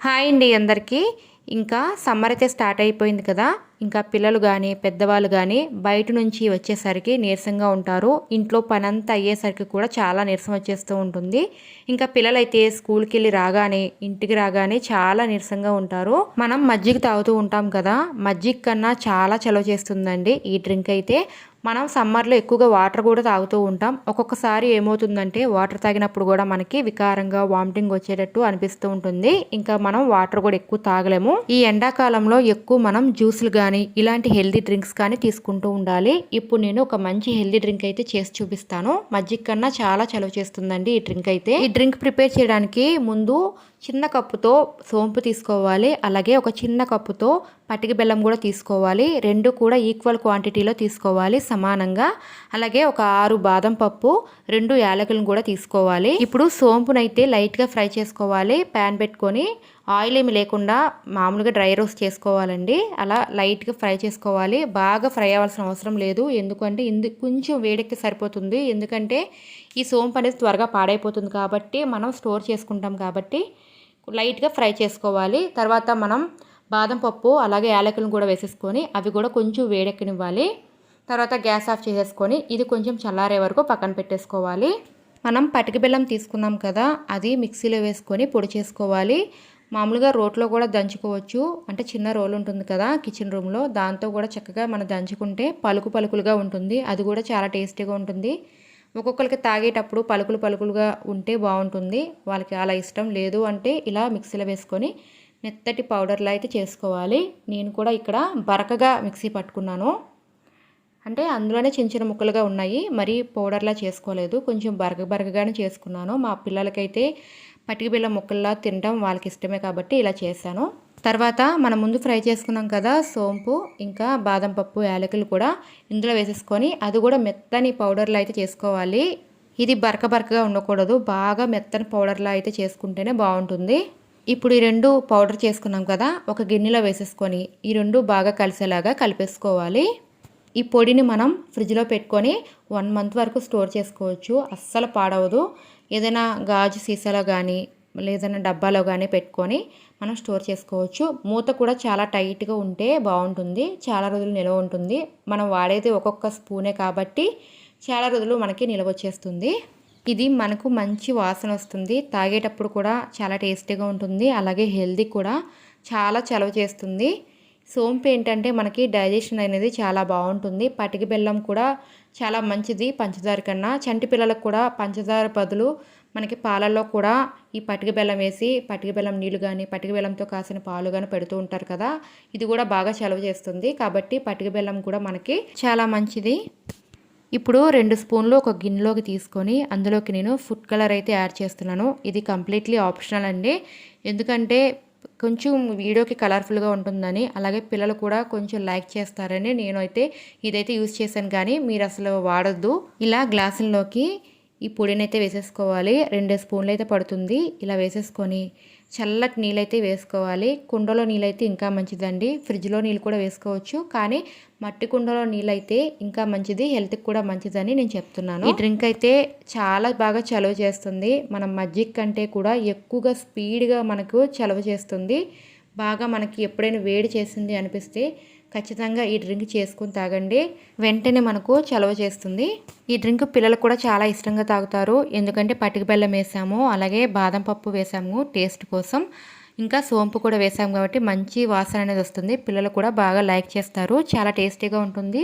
Hi అండి అందరికీ. ఇంకా సమ్మర్ అయితే స్టార్ట్ అయిపోయింది కదా. ఇంకా పిల్లలు కానీ పెద్దవాళ్ళు కానీ బయట నుంచి వచ్చేసరికి నీరసంగా ఉంటారు. ఇంట్లో పనంతా అయ్యేసరికి కూడా చాలా నీరసం వచ్చేస్తూ ఉంటుంది. ఇంకా పిల్లలైతే స్కూల్కి వెళ్ళి రాగానే ఇంటికి రాగానే చాలా నీరసంగా ఉంటారు. మనం మజ్జిగ తాగుతూ ఉంటాం కదా. మజ్జిగ కన్నా చాలా చలవ చేస్తుందండి ఈ డ్రింక్ అయితే. మనం సమ్మర్లో ఎక్కువగా వాటర్ కూడా తాగుతూ ఉంటాం. ఒక్కొక్కసారి ఏమవుతుందంటే వాటర్ తాగినప్పుడు కూడా మనకి వికారంగా వామిటింగ్ వచ్చేటట్టు అనిపిస్తూ ఉంటుంది. ఇంకా మనం వాటర్ కూడా ఎక్కువ తాగలేము. ఈ ఎండాకాలంలో ఎక్కువ మనం జ్యూసులు కానీ ఇలాంటి హెల్దీ డ్రింక్స్ కానీ తీసుకుంటూ ఉండాలి. ఇప్పుడు నేను ఒక మంచి హెల్దీ డ్రింక్ అయితే చేసి చూపిస్తాను. మజ్జిగ కన్నా చాలా చలవ చేస్తుందండి ఈ డ్రింక్ అయితే. ఈ డ్రింక్ ప్రిపేర్ చేయడానికి ముందు చిన్న కప్పుతో సోంపు తీసుకోవాలి. అలాగే ఒక చిన్న కప్పుతో పటిక బెల్లం కూడా తీసుకోవాలి. రెండు కూడా ఈక్వల్ క్వాంటిటీలో తీసుకోవాలి సమానంగా. అలాగే ఒక ఆరు బాదం పప్పు రెండు యాలకులను కూడా తీసుకోవాలి. ఇప్పుడు సోంపునైతే లైట్గా ఫ్రై చేసుకోవాలి. ప్యాన్ పెట్టుకొని ఆయిల్ ఏమి లేకుండా మామూలుగా డ్రై రోస్ట్ చేసుకోవాలండి. అలా లైట్గా ఫ్రై చేసుకోవాలి. బాగా ఫ్రై అవ్వాల్సిన అవసరం లేదు. ఎందుకంటే ఇందు కొంచెం వేడెక్కి సరిపోతుంది. ఎందుకంటే ఈ సోంపు అనేది త్వరగా పాడైపోతుంది కాబట్టి మనం స్టోర్ చేసుకుంటాం కాబట్టి లైట్గా ఫ్రై చేసుకోవాలి. తర్వాత మనం బాదం పప్పు అలాగే యాలకులను కూడా వేసేసుకొని అవి కూడా కొంచెం వేడెక్కనివ్వాలి. తర్వాత గ్యాస్ ఆఫ్ చేసేసుకొని ఇది కొంచెం చల్లారే వరకు పక్కన పెట్టేసుకోవాలి. మనం పటిక బెల్లం తీసుకున్నాం కదా అది మిక్సీలో వేసుకొని పొడి చేసుకోవాలి. మామూలుగా రోట్లో కూడా దంచుకోవచ్చు. అంటే చిన్న రోల్ ఉంటుంది కదా కిచెన్ రూమ్లో దాంతో కూడా చక్కగా మనం దంచుకుంటే పలుకు పలుకులుగా ఉంటుంది. అది కూడా చాలా టేస్టీగా ఉంటుంది. ఒక్కొక్కరికి తాగేటప్పుడు పలుకులు పలుకులుగా ఉంటే బాగుంటుంది. వాళ్ళకి అలా ఇష్టం లేదు అంటే ఇలా మిక్సీలో వేసుకొని మెత్తటి పౌడర్లా అయితే చేసుకోవాలి. నేను కూడా ఇక్కడ బరకగా మిక్సీ పట్టుకున్నాను. అంటే అందులోనే చిన్న చిన్న ముక్కలుగా ఉన్నాయి. మరి పౌడర్లా చేసుకోలేదు. కొంచెం బరగ బరగగానే చేసుకున్నాను. మా పిల్లలకైతే పటికి బిల్ల ముక్కల్లా తినడం వాళ్ళకి ఇష్టమే కాబట్టి ఇలా చేశాను. తర్వాత మనం ముందు ఫ్రై చేసుకున్నాం కదా సోంపు ఇంకా బాదం పప్పు యాలకులు కూడా ఇందులో వేసేసుకొని అది కూడా మెత్తని పౌడర్లో అయితే చేసుకోవాలి. ఇది బరక బరకగా ఉండకూడదు బాగా మెత్తని పౌడర్లో అయితే చేసుకుంటేనే బాగుంటుంది. ఇప్పుడు ఈ రెండు పౌడర్ చేసుకున్నాం కదా ఒక గిన్నెలో వేసేసుకొని ఈ రెండు బాగా కలిసేలాగా కలిపేసుకోవాలి. ఈ పొడిని మనం ఫ్రిడ్జ్లో పెట్టుకొని వన్ మంత్ వరకు స్టోర్ చేసుకోవచ్చు అస్సలు పాడవదు. ఏదైనా గాజు సీసాలో కానీ లేదన్నా డబ్బాలో కానీ పెట్టుకొని మనం స్టోర్ చేసుకోవచ్చు. మూత కూడా చాలా టైట్గా ఉంటే బాగుంటుంది చాలా రోజులు నిల్వ ఉంటుంది. మనం వాడేది ఒక్కొక్క స్పూనే కాబట్టి చాలా రోజులు మనకి నిల్వ వచ్చేస్తుంది. ఇది మనకు మంచి వాసన వస్తుంది. తాగేటప్పుడు కూడా చాలా టేస్టీగా ఉంటుంది. అలాగే హెల్దీ కూడా చాలా చలవ చేస్తుంది. సోంపు ఏంటంటే మనకి డైజెషన్ అనేది చాలా బాగుంటుంది పటికి బెల్లం కూడా చాలా మంచిది పంచదార కన్నా. చంటి పిల్లలకు కూడా పంచదార బదులు మనకి పాలల్లో కూడా ఈ పటిక బెల్లం వేసి పటిక బెల్లం నీళ్ళు కానీ పటిక బెల్లంతో కాసిన పాలు కానీ పెడుతూ ఉంటారు కదా. ఇది కూడా బాగా చలవ చేస్తుంది. కాబట్టి పటిక బెల్లం కూడా మనకి చాలా మంచిది. ఇప్పుడు రెండు స్పూన్లు ఒక గిన్నెలోకి తీసుకొని అందులోకి నేను ఫుడ్ కలర్ అయితే యాడ్ చేస్తున్నాను. ఇది కంప్లీట్లీ ఆప్షనల్ అండి. ఎందుకంటే కొంచెం వీడియోకి కలర్ఫుల్గా ఉంటుందని అలాగే పిల్లలు కూడా కొంచెం లైక్ చేస్తారని నేను అయితే ఇదైతే యూస్ చేశాను. కానీ మీరు అసలు వాడద్దు. ఇలా గ్లాసుల్లోకి ఈ పొడిని అయితే వేసేసుకోవాలి. రెండు స్పూన్లు అయితే పడుతుంది. ఇలా వేసేసుకొని చల్లటి నీళ్ళైతే వేసుకోవాలి. కుండలో నీళ్ళైతే ఇంకా మంచిదండి. ఫ్రిడ్జ్లో నీళ్ళు కూడా వేసుకోవచ్చు. కానీ మట్టి కుండలో నీళ్ళైతే ఇంకా మంచిది. హెల్త్కి కూడా మంచిదని నేను చెప్తున్నాను. ఈ డ్రింక్ అయితే చాలా బాగా చలవ చేస్తుంది. మనం మజ్జిగ కంటే కూడా ఎక్కువగా స్పీడ్గా మనకు చలవ చేస్తుంది. బాగా మనకి ఎప్పుడైనా వేడి చేసింది అనిపిస్తే ఖచ్చితంగా ఈ డ్రింక్ చేసుకుని తాగండి. వెంటనే మనకు చలవ చేస్తుంది. ఈ డ్రింక్ పిల్లలు కూడా చాలా ఇష్టంగా తాగుతారు. ఎందుకంటే పటిక బెల్లం వేసాము అలాగే బాదం పప్పు వేసాము టేస్ట్ కోసం. ఇంకా సోంపు కూడా వేసాము కాబట్టి మంచి వాసన అనేది వస్తుంది. పిల్లలు కూడా బాగా లైక్ చేస్తారు. చాలా టేస్టీగా ఉంటుంది.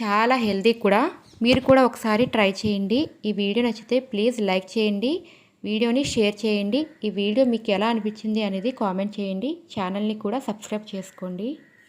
చాలా హెల్దీ కూడా. మీరు కూడా ఒకసారి ట్రై చేయండి. ఈ వీడియో నచ్చితే ప్లీజ్ లైక్ చేయండి. వీడియోని షేర్ చేయండి. ఈ వీడియో మీకు ఎలా అనిపించింది అనేది కామెంట్ చేయండి. ఛానల్ని కూడా సబ్స్క్రైబ్ చేసుకోండి.